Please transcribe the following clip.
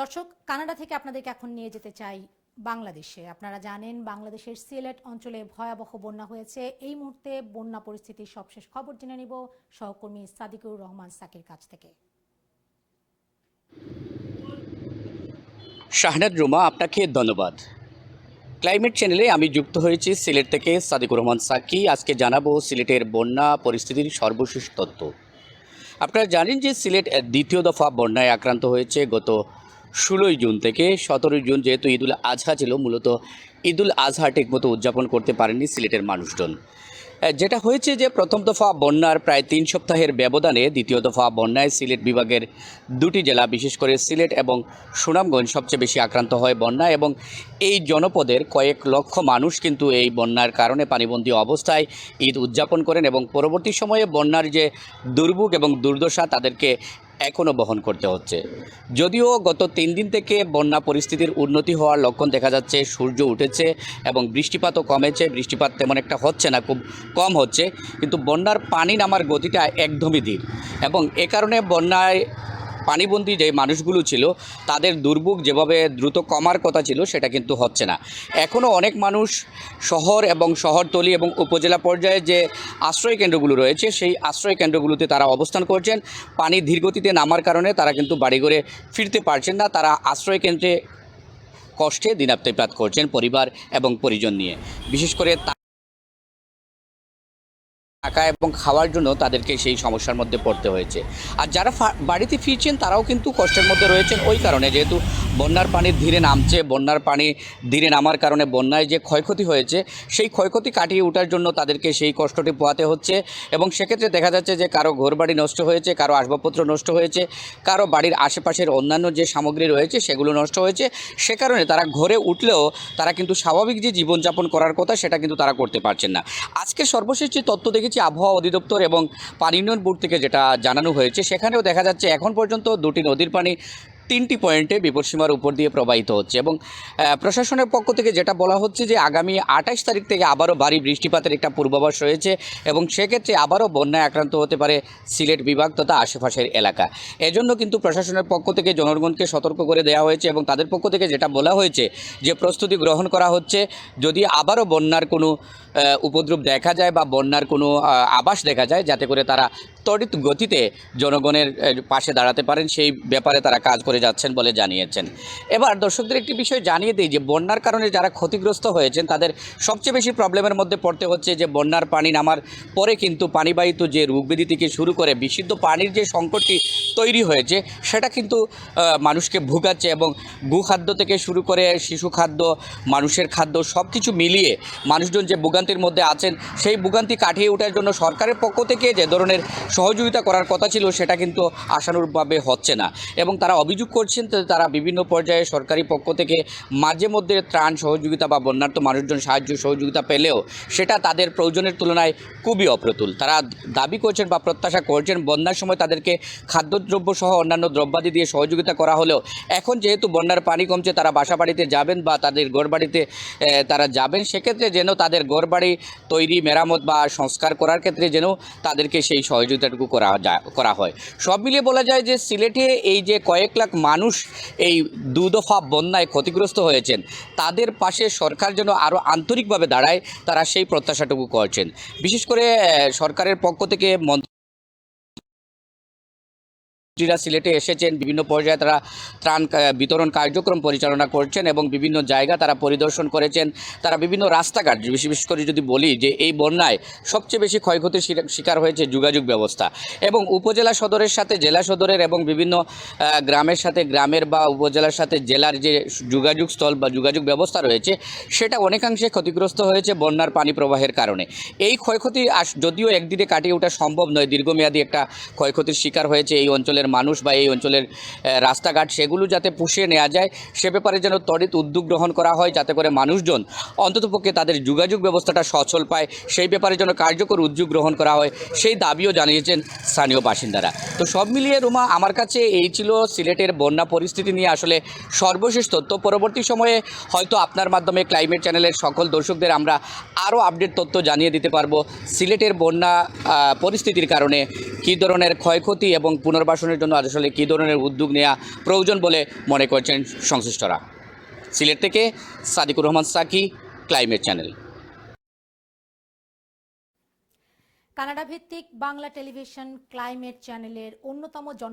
দর্শক, কানাডা থেকে আপনাদেরকে এখন নিয়ে যেতে চাই বাংলাদেশে। আপনারা জানেন, বাংলাদেশের সিলেট অঞ্চলে ভয়াবহ বন্যা হয়েছে। এই মুহূর্তে বন্যা পরিস্থিতির সবশেষ খবর জেনে নিব সহকর্মী সাদিকুর রহমান সাকির কাছ থেকে। শাহনাদ রুমা, আপনাকে ধন্যবাদ। ক্লাইমেট চ্যানেলে আমি যুক্ত হয়েছি সিলেট থেকে সাদিকুর রহমান সাকি। আজকে জানাব সিলেটের বন্যা পরিস্থিতির সর্বশেষ তথ্য। আপনারা জানেন যে সিলেট দ্বিতীয় দফা বন্যায় আক্রান্ত হয়েছে গত ষোলোই জুন থেকে সতেরোই জুন যেহেতু ঈদুল আজহা ছিল, মূলত ঈদুল আজহা ঠিকমতো উদযাপন করতে পারেননি সিলেটের মানুষজন। যেটা হয়েছে যে প্রথম দফা বন্যার প্রায় তিন সপ্তাহের ব্যবধানে দ্বিতীয় দফা বন্যায় সিলেট বিভাগের দুটি জেলা, বিশেষ করে সিলেট এবং সুনামগঞ্জ, সবচেয়ে বেশি আক্রান্ত হয় বন্যা এবং এই জনপদের কয়েক লক্ষ মানুষ কিন্তু এই বন্যার কারণে পানিবন্দী অবস্থায় ঈদ উদযাপন করেন এবং পরবর্তী সময়ে বন্যার যে দুর্ভোগ এবং দুর্দশা তাদেরকে এখনও বহন করতে হচ্ছে। যদিও গত তিন দিন থেকে বন্যা পরিস্থিতির উন্নতি হওয়ার লক্ষণ দেখা যাচ্ছে, সূর্য উঠেছে এবং বৃষ্টিপাতও কমেছে। বৃষ্টিপাত তেমন একটা হচ্ছে না, খুব কম হচ্ছে। কিন্তু বন্যার পানি নামার গতিটা একদমই ধীর। এবং এ কারণে বন্যায় পানিবন্দী যে মানুষগুলো ছিল, তাদের দুর্ভোগ যেভাবে দ্রুত কমার কথা ছিল, সেটা কিন্তু হচ্ছে না। এখনও অনেক মানুষ শহর এবং শহরতলি এবং উপজেলা পর্যায়ে যে আশ্রয় কেন্দ্রগুলো রয়েছে, সেই আশ্রয় কেন্দ্রগুলোতে তারা অবস্থান করছেন। পানি ধীরগতিতে নামার কারণে তারা কিন্তু বাড়িঘরে ফিরতে পারছেন না। তারা আশ্রয় কেন্দ্রে কষ্টে দিনাপ্তিপাত করছেন পরিবার এবং পরিজন নিয়ে। বিশেষ করে থাকা এবং খাওয়ার জন্য তাদেরকে সেই সমস্যার মধ্যে পড়তে হয়েছে। আর যারা বাড়িতে ফিরছেন তারাও কিন্তু কষ্টের মধ্যে রয়েছেন ওই কারণে। যেহেতু বন্যার পানি ধীরে নামছে, বন্যার পানি ধীরে নামার কারণে বন্যায় যে ক্ষয়ক্ষতি হয়েছে, সেই ক্ষয়ক্ষতি কাটিয়ে ওঠার জন্য তাদেরকে সেই কষ্টটি পোয়াতে হচ্ছে এবং সেক্ষেত্রে দেখা যাচ্ছে যে কারও ঘরবাড়ি নষ্ট হয়েছে, কারও আসবাবপত্র নষ্ট হয়েছে, কারও বাড়ির আশেপাশের অন্যান্য যে সামগ্রী রয়েছে সেগুলো নষ্ট হয়েছে। সে কারণে তারা ঘরে উঠলেও তারা কিন্তু স্বাভাবিক যে জীবনযাপন করার কথা সেটা কিন্তু তারা করতে পারছেন না। আজকে সর্বশেষ যে তথ্য দেখেছি আবহাওয়া অধিদপ্তর এবং পানি উন্নয়ন বোর্ড থেকে যেটা জানানো হয়েছে, সেখানেও দেখা যাচ্ছে এখন পর্যন্ত দুটি নদীর পানি তিনটি পয়েন্টে বিপদসীমার উপর দিয়ে প্রবাহিত হচ্ছে এবং প্রশাসনের পক্ষ থেকে যেটা বলা হচ্ছে যে আগামী আঠাশ তারিখ থেকে আবারও ভারী বৃষ্টিপাতের একটা পূর্বাভাস রয়েছে এবং সেক্ষেত্রে আবারও বন্যায় আক্রান্ত হতে পারে সিলেট বিভাগ তথা আশেপাশের এলাকা। এজন্য কিন্তু প্রশাসনের পক্ষ থেকে জনগণকে সতর্ক করে দেওয়া হয়েছে এবং তাদের পক্ষ থেকে যেটা বলা হয়েছে যে প্রস্তুতি গ্রহণ করা হচ্ছে, যদি আবারও বন্যার কোনো উপদ্রব দেখা যায় বা বন্যার কোনো আভাস দেখা যায়, যাতে করে তারা ত্বরিত গতিতে জনগণের পাশে দাঁড়াতে পারেন, সেই ব্যাপারে তারা কাজ করে যাচ্ছেন বলে জানিয়েছেন। এবার দর্শকদের একটি বিষয় জানিয়ে দিই যে, বন্যার কারণে যারা ক্ষতিগ্রস্ত হয়েছেন, তাদের সবচেয়ে বেশি প্রবলেমের মধ্যে পড়তে হচ্ছে যে, বন্যার পানি নামার পরে কিন্তু পানিবাহিত যে রোগব্যাধি থেকে শুরু করে বিশুদ্ধ পানির যে সংকটটি তৈরি হয়েছে, সেটা কিন্তু মানুষকে ভুগাচ্ছে এবং গুখাদ্য থেকে শুরু করে শিশু খাদ্য, মানুষের খাদ্য সব কিছু মিলিয়ে মানুষজন যে ভোগান্তির মধ্যে আছেন, সেই ভোগান্তি কাটিয়ে ওঠার জন্য সরকারের পক্ষ থেকে যে ধরনের সহযোগিতা করার কথা ছিল সেটা কিন্তু আশানুরূপভাবে হচ্ছে না। এবং তারা অভিযোগ করছেন তারা বিভিন্ন পর্যায়ে সরকারি পক্ষ থেকে মাঝে মধ্যে ত্রাণ সহযোগিতা বা বন্যার্থ মানুষজন সাহায্য সহযোগিতা পেলেও সেটা তাদের প্রয়োজনের তুলনায় খুবই অপ্রতুল। তারা দাবি করছেন বা প্রত্যাশা করছেন বন্যার সময় তাদেরকে খাদ্যদ্রব্য সহ অন্যান্য দ্রব্যাদি দিয়ে সহযোগিতা করা হলেও এখন যেহেতু বন্যার পানি কমছে তারা বাসা বাড়িতে যাবেন বা তাদের আহ, তারা যাবেন সেক্ষেত্রে যেন তাদের গড়বাড়ি তৈরি মেরামত বা সংস্কার করার ক্ষেত্রে যেন তাদেরকে সেই সহযোগিতাটুকু করা যায়, করা হয়। সব মিলিয়ে বলা যায় যে সিলেটে এই যে কয়েক লাখ মানুষ এই দুদফা বন্যায় ক্ষতিগ্রস্ত হয়েছেন, তাদের পাশে সরকার যেন আরও আন্তরিকভাবে দাঁড়ায়, তারা সেই প্রত্যাশাটুকু করছেন। বিশেষ করে সরকারের পক্ষ থেকে মন্ত্রী মন্ত্রীরা সিলেটে এসেছেন, বিভিন্ন পর্যায়ে তারা ত্রাণ বিতরণ কার্যক্রম পরিচালনা করছেন এবং বিভিন্ন জায়গা তারা পরিদর্শন করেছেন। তারা বিভিন্ন রাস্তাঘাট, বিশেষ করে যদি বলি যে এই বন্যায় সবচেয়ে বেশি ক্ষয়ক্ষতির শিকার হয়েছে যোগাযোগ ব্যবস্থা এবং উপজেলা সদরের সাথে, জেলা সদরের এবং বিভিন্ন গ্রামের সাথে, গ্রামের বা উপজেলার সাথে জেলার যে যোগাযোগ স্থল বা যোগাযোগ ব্যবস্থা রয়েছে, সেটা অনেকাংশে ক্ষতিগ্রস্ত হয়েছে বন্যার পানি প্রবাহের কারণে। এই ক্ষয়ক্ষতি যদিও একদিনে কাটিয়ে ওঠা সম্ভব নয়, দীর্ঘমেয়াদী একটা ক্ষয়ক্ষতির শিকার হয়েছে এই অঞ্চলের মানুষ বা এই অঞ্চলের রাস্তাঘাট সেগুলো যাতে পুষিয়ে নেওয়া যায়, সে ব্যাপারে যেন ত্বরিত উদ্যোগ গ্রহণ করা হয় যাতে করে মানুষজন অন্ততপক্ষে তাদের যোগাযোগ ব্যবস্থাটা সচল পায়, সেই ব্যাপারে যেন কার্যকর উদ্যোগ গ্রহণ করা হয়, সেই দাবিও জানিয়েছেন স্থানীয় বাসিন্দারা। তো সব মিলিয়ে রুমা, আমার কাছে এই ছিল সিলেটের বন্যা পরিস্থিতি নিয়ে আসলে সর্বশেষ তথ্য। পরবর্তী সময়ে হয়তো আপনার মাধ্যমে ক্লাইমেট চ্যানেলের সকল দর্শকদের আমরা আরও আপডেট তথ্য জানিয়ে দিতে পারব। সিলেটের বন্যা পরিস্থিতির কারণে কী ধরনের ক্ষয়ক্ষতি এবং পুনর্বাসনের জন্য আসলে কী ধরনের উদ্যোগ নেওয়া প্রয়োজন বলে মনে করছেন সংশ্লিষ্টরা? সিলেট থেকে Sadikur Rahman, Saki, climate channel. Canada ভিত্তিক বাংলা টেলিভিশন ক্লাইমেট চ্যানেলের অন্যতম জন